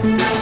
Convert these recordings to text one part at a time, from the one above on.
Thank you.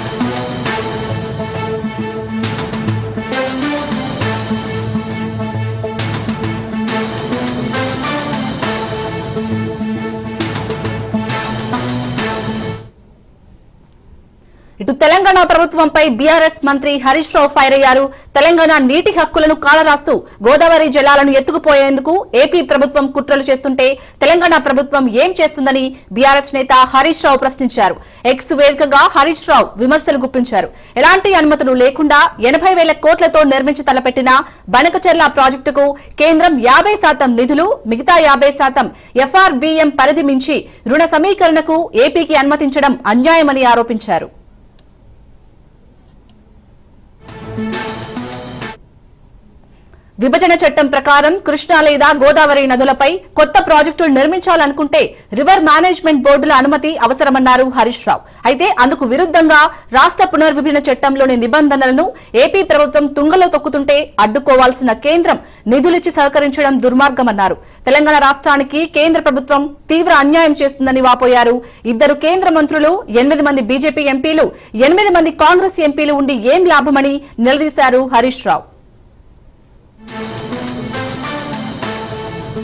ఇటు తెలంగాణ ప్రభుత్వంపై BRS మంత్రి హరీష్ రావు ఫైర్ అయ్యారు. తెలంగాణ నీటి హక్కులను కాలరాస్తూ గోదావరి జలాలను ఎత్తుకుపోయేందుకు ఏపీ ప్రభుత్వం కుట్రలు చేస్తుంటే తెలంగాణ ప్రభుత్వం ఏం చేస్తుందని బీఆర్ఎస్ నేత హరీష్ రావు ప్రశ్నించారు. ఎక్స్ వేదికగా హరీష్ రావు విమర్శలు గుప్పించారు. ఎలాంటి అనుమతులు లేకుండా ఎనభై వేల కోట్లతో నిర్మించి తలపెట్టిన బనకచెర్ల ప్రాజెక్టుకు కేంద్రం యాభై శాతం నిధులు మిగతా యాభై శాతం ఎఫ్ఆర్బీఎం పరిధి మించి రుణ సమీకరణకు ఏపీకి అనుమతించడం అన్యాయమని ఆరోపించారు. విభజన చట్టం ప్రకారం కృష్ణా లేదా గోదావరి నదులపై కొత్త ప్రాజెక్టులు నిర్మించాలనుకుంటే రివర్ మేనేజ్మెంట్ బోర్డుల అనుమతి అవసరమన్నారు హరీష్ రావు. అయితే అందుకు విరుద్ధంగా రాష్ట్ర పునర్విభజన చట్టంలోని నిబంధనలను ఏపీ ప్రభుత్వం తుంగలో తొక్కుతుంటే అడ్డుకోవాల్సిన కేంద్రం నిధులిచ్చి సహకరించడం దుర్మార్గమన్నారు. తెలంగాణ రాష్ట్రానికి కేంద్ర ప్రభుత్వం తీవ్ర అన్యాయం చేస్తుందని వాపోయారు. ఇద్దరు కేంద్ర మంత్రులు ఎనిమిది మంది బీజేపీ ఎంపీలు ఎనిమిది మంది కాంగ్రెస్ ఎంపీలు ఉండి ఏం లాభమని నిలదీశారు హరీష్ రావు.